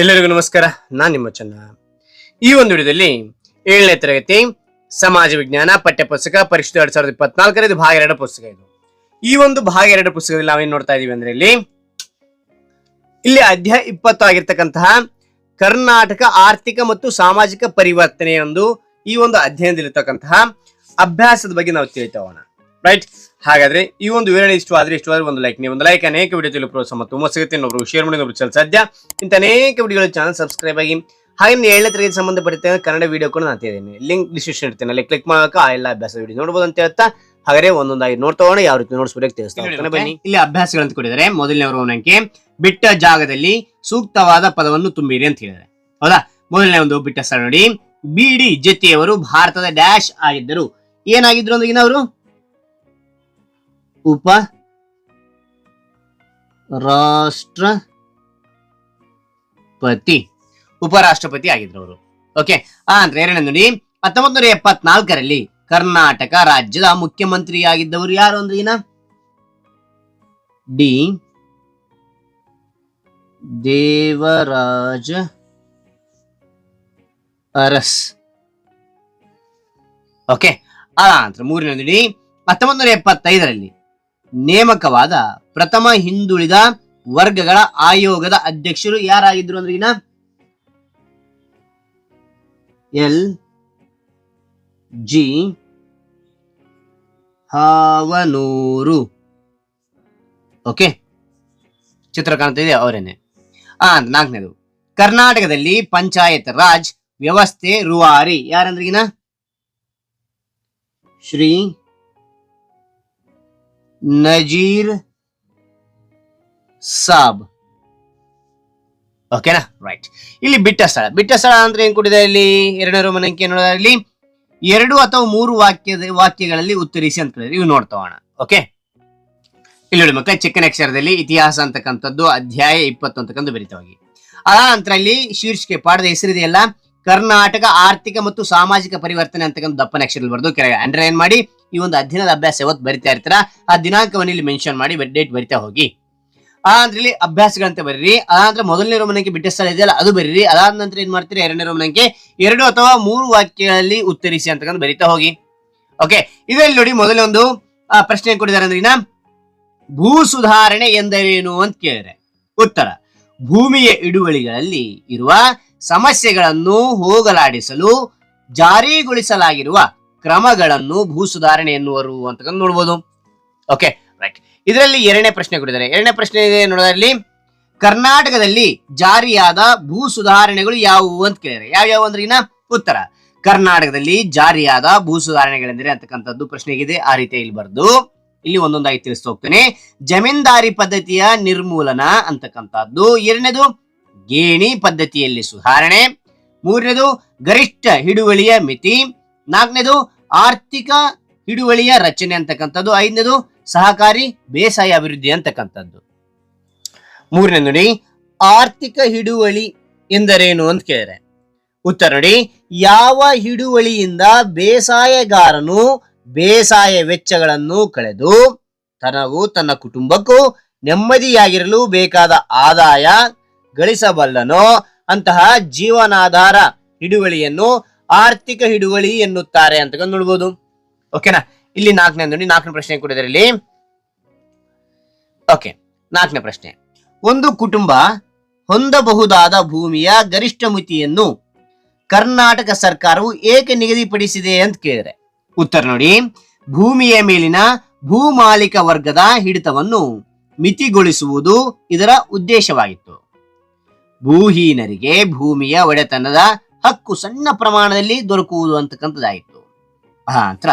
ಎಲ್ಲರಿಗೂ ನಮಸ್ಕಾರ. ನಾನು ನಿಮ್ಮ ಚನ್ನ ಈ ಒಂದು ವಿಡಿಯೋದಲ್ಲಿ ಏಳನೇ ತರಗತಿ ಸಮಾಜ ವಿಜ್ಞಾನ ಪಠ್ಯ ಪುಸ್ತಕ ಪರಿಷತ್ ಎರಡ್ ಸಾವಿರದ ಇಪ್ಪತ್ನಾಲ್ಕರ ಇದು ಭಾಗ ಎರಡು ಪುಸ್ತಕ ಇದು. ಈ ಒಂದು ಭಾಗ ಎರಡು ಪುಸ್ತಕದಲ್ಲಿ ನಾವೇನ್ ನೋಡ್ತಾ ಇದೀವಿ ಅಂದ್ರೆ ಇಲ್ಲಿ ಇಲ್ಲಿ ಅಧ್ಯಾಯ ಇಪ್ಪತ್ತು ಆಗಿರ್ತಕ್ಕಂತಹ ಕರ್ನಾಟಕ ಆರ್ಥಿಕ ಮತ್ತು ಸಾಮಾಜಿಕ ಪರಿವರ್ತನೆ ಒಂದು ಈ ಒಂದು ಅಧ್ಯಯನದಲ್ಲಿರ್ತಕ್ಕಂತಹ ಅಭ್ಯಾಸದ ಬಗ್ಗೆ ನಾವು ತಿಳಿತಾ ಹೋಗೋಣ ರೈಟ್ ಹಾಗಾದ್ರೆ ಈ ಒಂದು ವಿವರಣೆ ಇಷ್ಟು ಆದ್ರೆ ಇಷ್ಟು ಆದ್ರೆ ಒಂದು ಲೈಕ್ ನೀವು ಒಂದು ಲೈಕ್ ಅನೇಕ ವಿಡಿಯೋ ತಿಳಿಯಲು ಪ್ರೋತ್ಸಾಹ ತುಂಬ ಸಿಗುತ್ತೆ ಇನ್ನೊಬ್ರು ಶೇರ್ ಮಾಡಿ ಇನ್ನೊಬ್ರು ಚಲ ಸಾಧ್ಯ ಇಂಥ ಅನೇಕ ವಿಡಿಯೋಗಳ ಚಾನಲ್ ಸಬ್ಸ್ಕ್ರೈಬ್ ಆಗಿ ಹಾಗೆ ನೀವು ಏಳನೇ ತರಗತಿ ಕನ್ನಡ ವಿಡಿಯೋ ಕೂಡ ನಾನು ಲಿಂಕ್ ಡಿಸ್ಕ್ರಿಪ್ಷನ್ ಇರ್ತೇನೆ ಅಲ್ಲಿ ಕ್ಲಿಕ್ ಮಾಡಕ ಆ ಎಲ್ಲ ಅಭ್ಯಾಸ ವಿಡಿಯೋ ನೋಡಬಹುದು ಅಂತ ಹೇಳ್ತಾ ಹಾಗಾದ್ರೆ ಒಂದೊಂದಾಗಿ ನೋಡ್ತಾ ಹೋಗೋಣ ಯಾವ ರೀತಿ ನೋಡಿಸ್ಬೇಕು ತಿಳಿಸ್ತಾ ಬನ್ನಿ. ಇಲ್ಲಿ ಅಭ್ಯಾಸಗಳಂತ ಕೊಟ್ಟಿದ್ದಾರೆ ಮೊದಲನೇ ನನಗೆ ಬಿಟ್ಟ ಜಾಗದಲ್ಲಿ ಸೂಕ್ತವಾದ ಪದವನ್ನು ತುಂಬಿರಿ ಅಂತ ಹೇಳಿದ್ದಾರೆ. ಹೌದಾ? ಮೊದಲನೇ ಒಂದು ಬಿಟ್ಟ ಸ್ಥಳ ನೋಡಿ. ಬಿಡಿ ಜತಿಯವರು ಭಾರತದ ಡ್ಯಾಶ್ ಆಗಿದ್ದರು. ಏನಾಗಿದ್ರು ಅಂದ್ರೆ ಅವರು? ಉಪ ರಾಷ್ಟ್ರಪತಿ. ಉಪರಾಷ್ಟ್ರಪತಿ ಆಗಿದ್ರು ಅವರು ಓಕೆ ಅಂದ್ರೆ ಎರಡನೇ ನೋಡಿ ಹತ್ತೊಂಬತ್ ನೂರ ಎಪ್ಪತ್ನಾಲ್ಕರಲ್ಲಿ ಕರ್ನಾಟಕ ರಾಜ್ಯದ ಮುಖ್ಯಮಂತ್ರಿಯಾಗಿದ್ದವರು ಯಾರು ಅಂದ್ರೆ ಏನ ಡಿ. ದೇವರಾಜ ಅರಸ್. ಓಕೆ ಆ ನಂತರ ಮೂರನೇ ನೋಡಿ ಹತ್ತೊಂಬತ್ ನೂರ ಎಪ್ಪತ್ತೈದರಲ್ಲಿ ನೇಮಕವಾದ ಪ್ರಥಮ ಹಿಂದುಳಿದ ವರ್ಗಗಳ ಆಯೋಗದ ಅಧ್ಯಕ್ಷರು ಯಾರಾಗಿದ್ರು ಅಂದ್ರೆ ಈಗ ಎಲ್ ಜಿ ಹಾವನೂರು. ಓಕೆ? ಚಿತ್ರ ಕಾಣ್ತಾ ಇದೆ ಅವರೇನೆ. ಆ, ನಾಲ್ಕನೇದು. ಕರ್ನಾಟಕದಲ್ಲಿ ಪಂಚಾಯತ್ ರಾಜ್ ವ್ಯವಸ್ಥೆ ರೂವಾರಿ ಯಾರಂದ್ರೆ ಈಗಿನ ಶ್ರೀ ನಜೀರ್ ಸಾಬ್ ಓಕೆನಾ ರೈಟ್ ಇಲ್ಲಿ ಬಿಟ್ಟ ಸ್ಥಳ. ಬಿಟ್ಟ ಸ್ಥಳ ಅಂದ್ರೆ ಏನ್ ಕೊಟ್ಟಿದೆ ಇಲ್ಲಿ? ಎರಡನೇ ರೋಮನ್ ಅಂಕಿ ಇಲ್ಲಿ? ಎರಡು ಅಥವಾ ಮೂರು ವಾಕ್ಯದ, ವಾಕ್ಯಗಳಲ್ಲಿ ಉತ್ತರಿಸಿ ಅಂತ ಇವು ನೋಡ್ತಾವಣ ಓಕೆ ಇಲ್ಲಿ ನೋಡಿ ಮಕ್ಕಳ ಚಿಕ್ಕನ ಅಕ್ಷರದಲ್ಲಿ ಇತಿಹಾಸ ಅಂತಕ್ಕಂಥದ್ದು, ಅಧ್ಯಾಯ ಇಪ್ಪತ್ತು ಅಂತಕ್ಕಂಥ ಬರಿತವಾಗಿ ಆ ನಂತರ ಇಲ್ಲಿ ಶೀರ್ಷಿಕೆ ಪಾಠದ ಹೆಸರಿದೆಯಲ್ಲ? ಕರ್ನಾಟಕ ಆರ್ಥಿಕ ಮತ್ತು ಸಾಮಾಜಿಕ ಪರಿವರ್ತನೆ ಅಂತಕ್ಕಂಥ ದಪ್ಪನ ಅಕ್ಷರದಲ್ಲಿ ಬರೆದು ಕೆಳಗೆ ಅಂಡರ್ಲೈನ್ ಮಾಡಿ? ಈ ಒಂದು ಅಧ್ಯಯನದ ಅಭ್ಯಾಸ ಯಾವತ್ತು ಬರಿತಾ ಇರ್ತಾರ? ಆ ದಿನಾಂಕವನ್ನು ಇಲ್ಲಿ ಮೆನ್ಷನ್ ಮಾಡಿ ಡೇಟ್ ಬರಿತಾ ಹೋಗಿ. ಇಲ್ಲಿ ಅಭ್ಯಾಸಗಳಂತ ಬರೀರಿ. ಅದಾದ್ರೆ ಮೊದಲನೇ ರೋಮನಂಕೆ ಬಿಟ್ಟ ಸ್ಥಳ ಇದೆಯಲ್ಲ, ಅದು ಬರೀರಿ. ಅದಾದ ನಂತರ ಏನ್ ಮಾಡ್ತೀರಿ? ಎರಡನೇ ರೋಮನಂಕೆ ಎರಡು ಅಥವಾ ಮೂರು ವಾಕ್ಯಗಳಲ್ಲಿ ಉತ್ತರಿಸಿ ಅಂತಕ್ಕಂಥ ಬರಿತಾ ಹೋಗಿ. ಓಕೆ ಇದರಲ್ಲಿ ನೋಡಿ ಮೊದಲೇ ಒಂದು ಪ್ರಶ್ನೆ ಕೊಟ್ಟಿದ್ದಾರೆ ಅಂದ್ರೆ ಭೂ ಸುಧಾರಣೆ ಎಂದರೇನು ಅಂತ ಕೇಳಿದ್ರೆ ಉತ್ತರ, ಭೂಮಿಯ ಇಡುವಳಿಗಳಲ್ಲಿ ಇರುವ ಸಮಸ್ಯೆಗಳನ್ನು ಹೋಗಲಾಡಿಸಲು ಜಾರಿಗೊಳಿಸಲಾಗಿರುವ ಕ್ರಮಗಳನ್ನು ಭೂ ಸುಧಾರಣೆ ಎನ್ನುವರು ಅಂತ ನೋಡ್ಬೋದು. ಓಕೆ ರೈಟ್ ಇದರಲ್ಲಿ ಎರಡನೇ ಪ್ರಶ್ನೆ ಕೊಟ್ಟಿದ್ದಾರೆ. ಎರಡನೇ ಪ್ರಶ್ನೆ ಇದೆ ನೋಡೋದ್ರಲ್ಲಿ, ಕರ್ನಾಟಕದಲ್ಲಿ ಜಾರಿಯಾದ ಭೂ ಸುಧಾರಣೆಗಳು ಯಾವುವು ಅಂತ ಕೇಳಿದ್ದಾರೆ. ಯಾವ್ಯಾವ ಅಂದ್ರೆ ಇನ್ನ ಉತ್ತರ, ಕರ್ನಾಟಕದಲ್ಲಿ ಜಾರಿಯಾದ ಭೂ ಸುಧಾರಣೆಗಳೆಂದರೆ ಅಂತಕ್ಕಂಥದ್ದು ಪ್ರಶ್ನೆಗಿದೆ. ಆ ರೀತಿ ಇಲ್ಲಿ ಬರ್ದು ಇಲ್ಲಿ ಒಂದೊಂದಾಗಿ ತಿಳಿಸ್ತಾ ಹೋಗ್ತೇನೆ. ಜಮೀನ್ದಾರಿ ಪದ್ಧತಿಯ ನಿರ್ಮೂಲನ ಅಂತಕ್ಕಂಥದ್ದು. ಎರಡನೇದು ಗೇಣಿ ಪದ್ಧತಿಯಲ್ಲಿ ಸುಧಾರಣೆ. ಮೂರನೇದು, ಗರಿಷ್ಠ ಹಿಡುವಳಿಯ ಮಿತಿ. ನಾಲ್ಕನೇದು, ಆರ್ಥಿಕ ಹಿಡುವಳಿಯ ರಚನೆ ಅಂತಕ್ಕಂಥದ್ದು. ಐದನೇದು, ಸಹಕಾರಿ ಬೇಸಾಯ ಅಭಿವೃದ್ಧಿ ಅಂತಕ್ಕಂಥದ್ದು. ಮೂರನೇ ನೋಡಿ, ಆರ್ಥಿಕ ಹಿಡುವಳಿ ಎಂದರೇನು ಅಂತ ಕೇಳಿದ್ರೆ? ಉತ್ತರ ನೋಡಿ, ಯಾವ ಹಿಡುವಳಿಯಿಂದ ಬೇಸಾಯಗಾರನು ಬೇಸಾಯ ವೆಚ್ಚಗಳನ್ನು ಕಳೆದು ತನಗೂ ತನ್ನ ಕುಟುಂಬಕ್ಕೂ ನೆಮ್ಮದಿಯಾಗಿರಲು ಬೇಕಾದ ಆದಾಯ ಗಳಿಸಬಲ್ಲನೋ ಅಂತಹ ಜೀವನಾಧಾರ ಹಿಡುವಳಿಯನ್ನು ಆರ್ಥಿಕ ಹಿಡುವಳಿ ಎನ್ನುತ್ತಾರೆ ಅಂತ ನೋಡ್ಬೋದು. ಓಕೆನಾ ಇಲ್ಲಿ ನಾಲ್ಕನೇ ನೋಡಿ, ನಾಲ್ಕನೇ ಪ್ರಶ್ನೆ ಕೊಟ್ಟಿದ್ದಾರೆ ಇಲ್ಲಿ ಓಕೆ ನಾಲ್ಕನೇ ಪ್ರಶ್ನೆ. ಒಂದು ಕುಟುಂಬ ಹೊಂದಬಹುದಾದ ಭೂಮಿಯ ಗರಿಷ್ಠ ಮಿತಿಯನ್ನು ಕರ್ನಾಟಕ ಸರ್ಕಾರವು ಏಕೆ ನಿಗದಿಪಡಿಸಿದೆ ಅಂತ ಕೇಳಿದರೆ, ಉತ್ತರ ನೋಡಿ. ಭೂಮಿಯ ಮೇಲಿನ ಭೂಮಾಲಿಕ ವರ್ಗದ ಹಿಡಿತವನ್ನು ಮಿತಿಗೊಳಿಸುವುದು ಇದರ ಉದ್ದೇಶವಾಗಿತ್ತು. ಭೂಹೀನರಿಗೆ ಭೂಮಿಯ ಒಡೆತನದ ಹಕ್ಕು ಸಣ್ಣ ಪ್ರಮಾಣದಲ್ಲಿ ದೊರಕುವುದು ಅಂತಕ್ಕಂಥದ್ದಾಯಿತು. ಆ ನಂತರ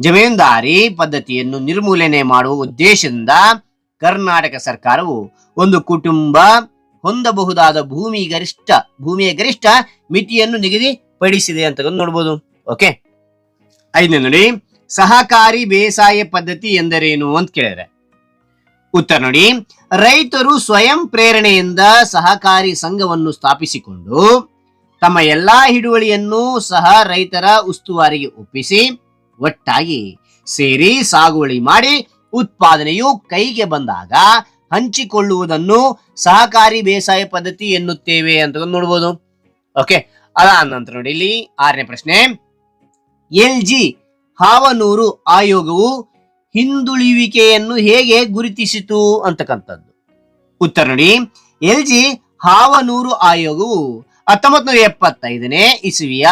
ಜಮೀನ್ದಾರಿ ಪದ್ಧತಿಯನ್ನು ನಿರ್ಮೂಲನೆ ಮಾಡುವ ಉದ್ದೇಶದಿಂದ ಕರ್ನಾಟಕ ಸರ್ಕಾರವು ಒಂದು ಕುಟುಂಬ ಹೊಂದಬಹುದಾದ ಭೂಮಿ ಗರಿಷ್ಠ, ಭೂಮಿಯ ಗರಿಷ್ಠ ಮಿತಿಯನ್ನು ನಿಗದಿಪಡಿಸಿದೆ ಅಂತ ನೋಡ್ಬೋದು. ಓಕೆ? ಐದನೇ ನೋಡಿ, ಸಹಕಾರಿ ಬೇಸಾಯ ಪದ್ಧತಿ ಎಂದರೇನು ಅಂತ ಕೇಳಿದ್ರೆ ಉತ್ತರ ನೋಡಿ. ರೈತರು ಸ್ವಯಂ ಪ್ರೇರಣೆಯಿಂದ ಸಹಕಾರಿ ಸಂಘವನ್ನು ಸ್ಥಾಪಿಸಿಕೊಂಡು ತಮ್ಮ ಎಲ್ಲಾ ಹಿಡುವಳಿಯನ್ನು ಸಹ ರೈತರ ಉಸ್ತುವಾರಿಗೆ ಒಪ್ಪಿಸಿ, ಒಟ್ಟಾಗಿ ಸೇರಿ ಸಾಗುವಳಿ ಮಾಡಿ ಉತ್ಪಾದನೆಯು ಕೈಗೆ ಬಂದಾಗ ಹಂಚಿಕೊಳ್ಳುವುದನ್ನು ಸಹಕಾರಿ ಬೇಸಾಯ ಪದ್ಧತಿ ಎನ್ನುತ್ತೇವೆ ಅಂತ ನೋಡ್ಬೋದು. ಓಕೆ ಅದಾದ ನಂತರ ನೋಡಿ ಇಲ್ಲಿ ಆರನೇ ಪ್ರಶ್ನೆ. ಎಲ್ ಜಿ ಹಾವನೂರು ಆಯೋಗವು ಹಿಂದುಳಿವಿಕೆಯನ್ನು ಹೇಗೆ ಗುರುತಿಸಿತು ಅಂತಕ್ಕಂಥದ್ದು. ಉತ್ತರ ನೋಡಿ. ಎಲ್ ಜಿ ಹಾವನೂರು ಆಯೋಗವು ಹತ್ತೊಂಬತ್ತು ನೂರ ಎಪ್ಪತ್ತೈದನೇ ಇಸುವಿಯ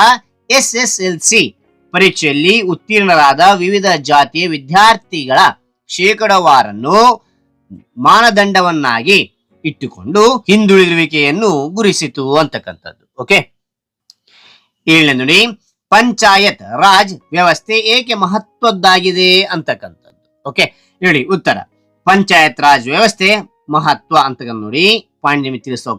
ಎಸ್ ಎಸ್ ಎಲ್ ಸಿ ಪರೀಕ್ಷೆಯಲ್ಲಿ ಉತ್ತೀರ್ಣರಾದ ವಿವಿಧ ಜಾತಿಯ ವಿದ್ಯಾರ್ಥಿಗಳ ಶೇಕಡವಾರನ್ನು ಮಾನದಂಡವನ್ನಾಗಿ ಇಟ್ಟುಕೊಂಡು ಹಿಂದುಳಿದುವಿಕೆಯನ್ನು ಗುರಿಸಿತು ಅಂತಕ್ಕಂಥದ್ದು. ಓಕೆ? ಏಳನೇ ನೋಡಿ. ಪಂಚಾಯತ್ ರಾಜ್ ವ್ಯವಸ್ಥೆ ಏಕೆ ಮಹತ್ವದ್ದಾಗಿದೆ ಅಂತಕ್ಕಂಥದ್ದು. ಓಕೆ ಹೇಳಿ, ಉತ್ತರ. ಪಂಚಾಯತ್ ರಾಜ್ ವ್ಯವಸ್ಥೆ ಮಹತ್ವ ಅಂತ ನೋಡಿ ಪಾಯಿಂಟ್ ನಿಮಗೆ ತಿಳಿಸ್ತಾ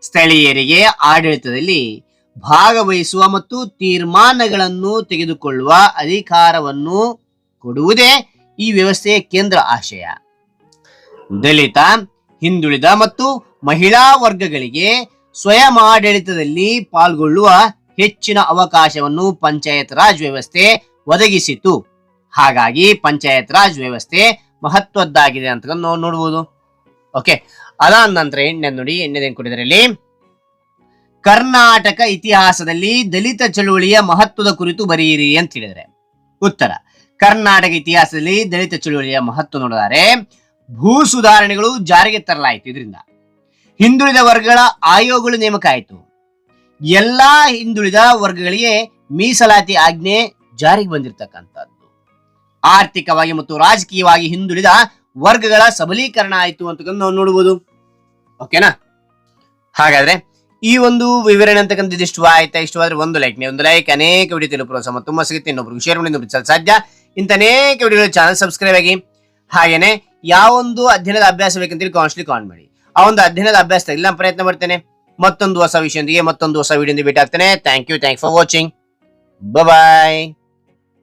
ಸ್ಥಳೀಯರಿಗೆ ಆಡಳಿತದಲ್ಲಿ ಭಾಗವಹಿಸುವ ಮತ್ತು ತೀರ್ಮಾನಗಳನ್ನು ತೆಗೆದುಕೊಳ್ಳುವ ಅಧಿಕಾರವನ್ನು ಕೊಡುವುದೇ ಈ ವ್ಯವಸ್ಥೆಯ ಕೇಂದ್ರ ಆಶಯ. ದಲಿತ, ಹಿಂದುಳಿದ ಮತ್ತು ಮಹಿಳಾ ವರ್ಗಗಳಿಗೆ ಸ್ವಯಂ ಆಡಳಿತದಲ್ಲಿ ಪಾಲ್ಗೊಳ್ಳುವ ಹೆಚ್ಚಿನ ಅವಕಾಶವನ್ನು ಪಂಚಾಯತ್ ರಾಜ್ ವ್ಯವಸ್ಥೆ ಒದಗಿಸಿತು. ಹಾಗಾಗಿ ಪಂಚಾಯತ್ ರಾಜ್ ವ್ಯವಸ್ಥೆ ಮಹತ್ವದ್ದಾಗಿದೆ ಅಂತ ನಾವು ನೋಡ್ಬೋದು. ಓಕೆ ಅದಾದ ನಂತರ ಎಣ್ಣೆ ನೋಡಿ ಎಣ್ಣೆದೇನು ಕೊಟ್ಟಿದ್ದಾರೆ ಇಲ್ಲಿ ಕರ್ನಾಟಕ ಇತಿಹಾಸದಲ್ಲಿ ದಲಿತ ಚಳುವಳಿಯ ಮಹತ್ವದ ಕುರಿತು ಬರೆಯಿರಿ ಅಂತ ಹೇಳಿದರೆ ಉತ್ತರ. ಕರ್ನಾಟಕ ಇತಿಹಾಸದಲ್ಲಿ ದಲಿತ ಚಳುವಳಿಯ ಮಹತ್ವ ನೋಡಿದರೆ, ಭೂ ಸುಧಾರಣೆಗಳು ಜಾರಿಗೆ ತರಲಾಯಿತು ಇದರಿಂದ. ಹಿಂದುಳಿದ ವರ್ಗಗಳ ಆಯೋಗಗಳು ನೇಮಕ ಆಯಿತು ಎಲ್ಲಾ ಹಿಂದುಳಿದ ವರ್ಗಗಳಿಗೆ ಮೀಸಲಾತಿ ಆಜ್ಞೆ ಜಾರಿಗೆ ಬಂದಿರತಕ್ಕಂಥದ್ದು. ಆರ್ಥಿಕವಾಗಿ ಮತ್ತು ರಾಜಕೀಯವಾಗಿ ಹಿಂದುಳಿದ ವರ್ಗಗಳ ಸಬಲೀಕರಣ ಆಯಿತು ಅಂತ ನಾವು ನೋಡಬಹುದು ಓಕೆನಾ? ಹಾಗಾದ್ರೆ ಈ ಒಂದು ವಿವರಣೆ ಅಂತಕ್ಕಂಥದ್ದು ಇಷ್ಟ ಆಯ್ತಾ? ಇಷ್ಟವಾದ್ರೆ ಒಂದು ಲೈಕ್ ನೀವು ಒಂದು ಲೈಕ್ ಅನೇಕ ವಿಡಿಯೋ ತಿಳಿದು ಪ್ರೋತ್ಸಾಹ ತುಂಬ ಸಿಗುತ್ತೆ. ಇನ್ನೊಬ್ರಿಗೆ ಶೇರ್ ಮಾಡಿ ಸಾಧ್ಯ. ಇಂಥ ಅನೇಕ ವಿಡಿಯೋ ಚಾನಲ್ ಸಬ್ಸ್ಕ್ರೈಬ್ ಆಗಿ, ಹಾಗೇನೆ ಯಾವೊಂದು ಅಧ್ಯಯನದ ಅಭ್ಯಾಸ ಬೇಕಂತೇಳಿ ಕಾನ್ಸ್ಟ್ಲಿ ಕಾಲ್ ಮಾಡಿ. ಆ ಒಂದು ಅಧ್ಯಯನದ ಅಭ್ಯಾಸ ಇಲ್ಲ ಪ್ರಯತ್ನ ಮಾಡ್ತೇನೆ. ಮತ್ತೊಂದು ಹೊಸ ವಿಷಯದೊಂದಿಗೆ, ಮತ್ತೊಂದು ಹೊಸ ವಿಡಿಯೋ ಭೇಟಿ ಆಗ್ತೇನೆ. Thank you thank for watching bye